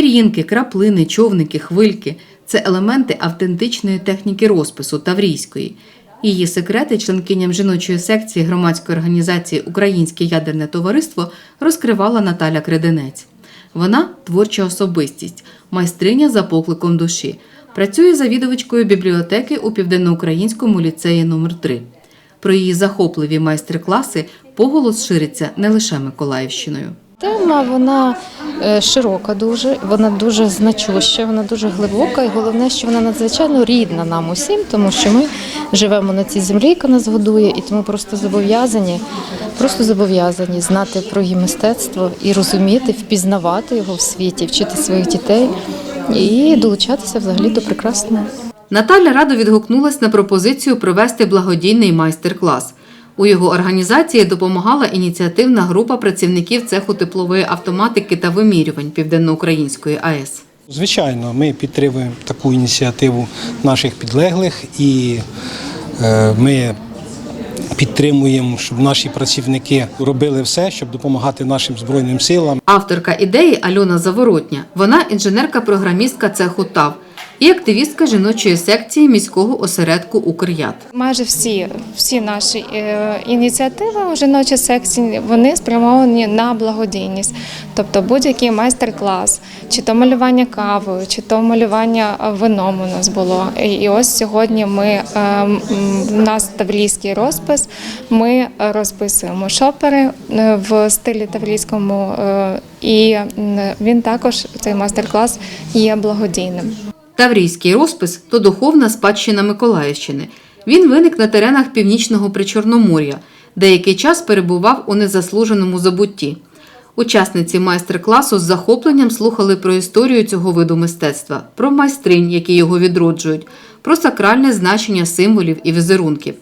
Пір'їнки, краплини, човники, хвильки це елементи автентичної техніки розпису таврійської. Її секрети членкиням жіночої секції громадської організації Українське ядерне товариство розкривала Наталя Креденець. Вона творча особистість, майстриня за покликом душі. Працює завідувачкою бібліотеки у південноукраїнському ліцеї номер 3 Про її захопливі майстер-класи поголос шириться не лише Миколаївщиною. Тема вона е, широка дуже, вона дуже значуща, вона дуже глибока, і головне, що вона надзвичайно рідна нам усім, тому що ми живемо на цій землі, яка нас годує, і тому просто зобов'язані, просто зобов'язані знати про її мистецтво і розуміти, впізнавати його в світі, вчити своїх дітей і долучатися взагалі до прекрасного. Наталя радо відгукнулась на пропозицію провести благодійний майстер-клас. У його організації допомагала ініціативна група працівників цеху теплової автоматики та вимірювань Південноукраїнської АЕС. Звичайно, ми підтримуємо таку ініціативу наших підлеглих і е, ми підтримуємо, щоб наші працівники робили все, щоб допомагати нашим збройним силам. Авторка ідеї Альона Заворотня. Вона інженерка-програмістка цеху ТАВ і активістка жіночої секції міського осередку Укряд. Майже всі, всі наші е, ініціативи у жіночій секції вони спрямовані на благодійність. Тобто будь-який майстер-клас, чи то малювання кавою, чи то малювання е, вином у нас було. І, ось сьогодні ми е, у нас таврійський розпис. Ми розписуємо шопери е, в стилі таврійському, е, і він також цей майстер-клас є благодійним. Таврійський розпис то духовна спадщина Миколаївщини. Він виник на теренах північного Причорномор'я, деякий час перебував у незаслуженому забутті. Учасниці майстер-класу з захопленням слухали про історію цього виду мистецтва, про майстринь, які його відроджують, про сакральне значення символів і візерунків.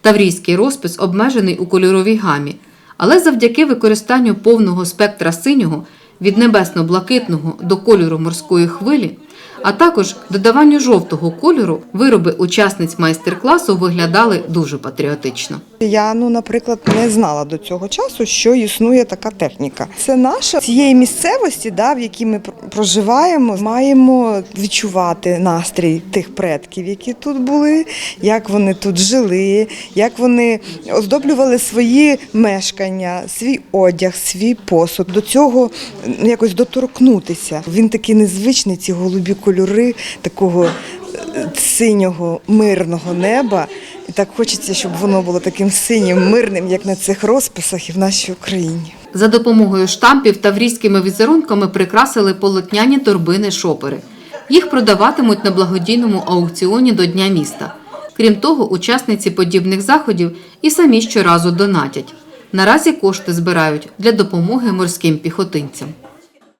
Таврійський розпис обмежений у кольоровій гамі, але завдяки використанню повного спектра синього від небесно-блакитного до кольору морської хвилі, а також додаванню жовтого кольору, вироби учасниць майстер-класу виглядали дуже патріотично. Я, ну, наприклад, не знала до цього часу, що існує така техніка. Це наша цієї місцевості, да, в якій ми проживаємо, маємо відчувати настрій тих предків, які тут були, як вони тут жили, як вони оздоблювали свої мешкання, свій одяг, свій посуд. До цього якось доторкнутися. Він такий незвичний, ці голубі кольори такого е, синього мирного неба. І так хочеться, щоб воно було таким синім, мирним, як на цих розписах і в нашій Україні. За допомогою штампів таврійськими візерунками прикрасили полотняні торбини шопери. Їх продаватимуть на благодійному аукціоні до Дня міста. Крім того, учасниці подібних заходів і самі щоразу донатять. Наразі кошти збирають для допомоги морським піхотинцям.